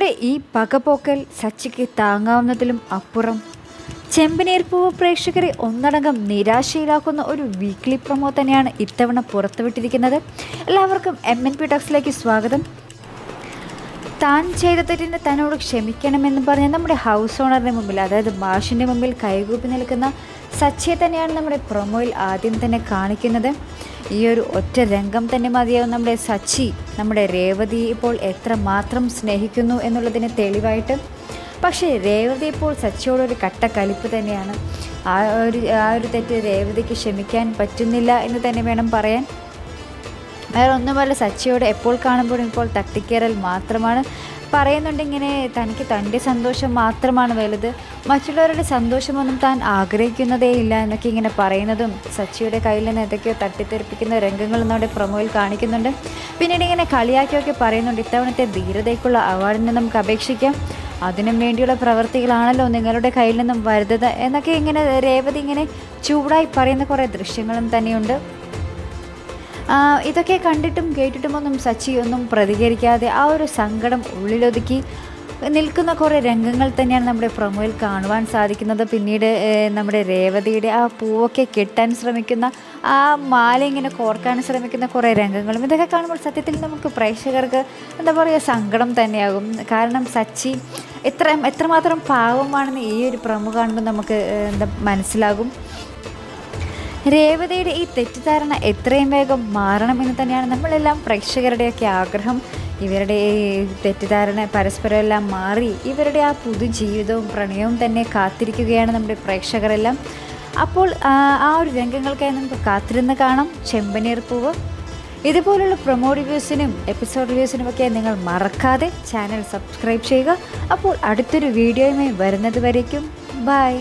രേവതിയുടെ ഈ പകപോക്കൽ സച്ചിക്ക് താങ്ങാവുന്നതിലും അപ്പുറം. ചെമ്പനീർപ്പൂവ് പ്രേക്ഷകരെ ഒന്നടങ്കം നിരാശയിലാക്കുന്ന ഒരു വീക്ക്ലി പ്രൊമോ തന്നെയാണ് ഇത്തവണ പുറത്തുവിട്ടിരിക്കുന്നത്. എല്ലാവർക്കും എം എൻ പി ടക്സിലേക്ക് സ്വാഗതം. താൻ ചെയ്ത തെറ്റിന് തന്നോട് ക്ഷമിക്കണമെന്ന് പറഞ്ഞ് നമ്മുടെ ഹൗസ് ഓണറിന്റെ മുമ്പിൽ അതായത് മാഷിന്റെ മുമ്പിൽ കൈകൂപ്പി നിൽക്കുന്ന സച്ചിയെ തന്നെയാണ് നമ്മുടെ പ്രൊമോയിൽ ആദ്യം തന്നെ കാണിക്കുന്നത്. ഈ ഒരു ഒറ്റ രംഗം തന്നെ മതിയാവും നമ്മുടെ സച്ചി. നമ്മുടെ രേവതി ഇപ്പോൾ എത്ര മാത്രം സ്നേഹിക്കുന്നു എന്നുള്ളതിന് തെളിവായിട്ട്. പക്ഷേ രേവതി ഇപ്പോൾ സച്ചിയോടൊരു കട്ട കലിപ്പ് തന്നെയാണ്. ആ ഒരു ആ ഒരു തെറ്റ് രേവതിക്ക് ക്ഷമിക്കാൻ പറ്റുന്നില്ല എന്ന് തന്നെ വേണം പറയാൻ. വേറെ ഒന്നുമല്ല സച്ചിയോട് എപ്പോൾ കാണുമ്പോഴും ഇപ്പോൾ തട്ടിക്കേറൽ മാത്രമാണ്. പറയുന്നുണ്ട് ഇങ്ങനെ തനിക്ക് തന്റെ സന്തോഷം മാത്രമാണ് വലുത്. മറ്റുള്ളവരുടെ സന്തോഷമൊന്നും താൻ ആഗ്രഹിക്കുന്നതേ ഇല്ല എന്നൊക്കെ ഇങ്ങനെ പറയുന്നതും സച്ചിയുടെ കയ്യിൽ നിന്ന് ഏതൊക്കെയോ തട്ടിത്തെറിപ്പിക്കുന്ന രംഗങ്ങൾ നമ്മുടെ പ്രൊമോയിൽ കാണിക്കുന്നുണ്ട്. പിന്നീട് ഇങ്ങനെ കളിയാക്കിയൊക്കെ പറയുന്നുണ്ട് ഇത്തവണത്തെ ധീരതയ്ക്കുള്ള അവാർഡിന് നമുക്ക് അപേക്ഷിക്കാം. അതിനും വേണ്ടിയുള്ള പ്രവർത്തികളാണല്ലോ നിങ്ങളുടെ കയ്യിൽ നിന്നും വരുന്നത് എന്നൊക്കെ ഇങ്ങനെ രേവതി ഇങ്ങനെ ചൂടായി പറയുന്ന കുറേ ദൃശ്യങ്ങളും തന്നെയുണ്ട്. ഇതൊക്കെ കണ്ടിട്ടും കേട്ടിട്ടും ഒന്നും സച്ചി ഒന്നും പ്രതികരിക്കാതെ ആ ഒരു സങ്കടം ഉള്ളിലൊതുക്കി നിൽക്കുന്ന കുറേ രംഗങ്ങൾ തന്നെയാണ് നമ്മുടെ പ്രൊമോയിൽ കാണുവാൻ സാധിക്കുന്നത്. പിന്നീട് നമ്മുടെ രേവതിയുടെ ആ പൂവൊക്കെ കെട്ടാൻ ശ്രമിക്കുന്ന ആ മാല ഇങ്ങനെ കോർക്കാൻ ശ്രമിക്കുന്ന കുറേ രംഗങ്ങളും ഇതൊക്കെ കാണുമ്പോൾ സത്യത്തിൽ നമുക്ക് പ്രേക്ഷകർക്ക് എന്താ പറയുക സങ്കടം തന്നെയാകും. കാരണം സച്ചി എത്ര എത്രമാത്രം പാവമാണെന്ന് ഈ ഒരു പ്രൊമോ കാണുമ്പോൾ നമുക്ക് എന്താ മനസ്സിലാകും. രേവതിയുടെ ഈ തെറ്റിദ്ധാരണ എത്രയും വേഗം മാറണമെന്ന് തന്നെയാണ് നമ്മളെല്ലാം പ്രേക്ഷകരുടെയൊക്കെ ആഗ്രഹം. ഇവരുടെ ഈ തെറ്റിദ്ധാരണ പരസ്പരം എല്ലാം മാറി ഇവരുടെ ആ പുതുജീവിതവും പ്രണയവും തന്നെ കാത്തിരിക്കുകയാണ് നമ്മുടെ പ്രേക്ഷകരെല്ലാം. അപ്പോൾ ആ, ഒരു രംഗങ്ങൾക്കായി നമുക്ക് കാത്തിരുന്ന് കാണാം. ചെമ്പനീർ പൂവ്. ഇതുപോലുള്ള പ്രൊമോ റിവ്യൂസിനും എപ്പിസോഡ് റിവ്യൂസിനും ഒക്കെ നിങ്ങൾ മറക്കാതെ ചാനൽ സബ്സ്ക്രൈബ് ചെയ്യുക. അപ്പോൾ അടുത്തൊരു വീഡിയോയുമായി വരുന്നത് വരയ്ക്കും ബൈ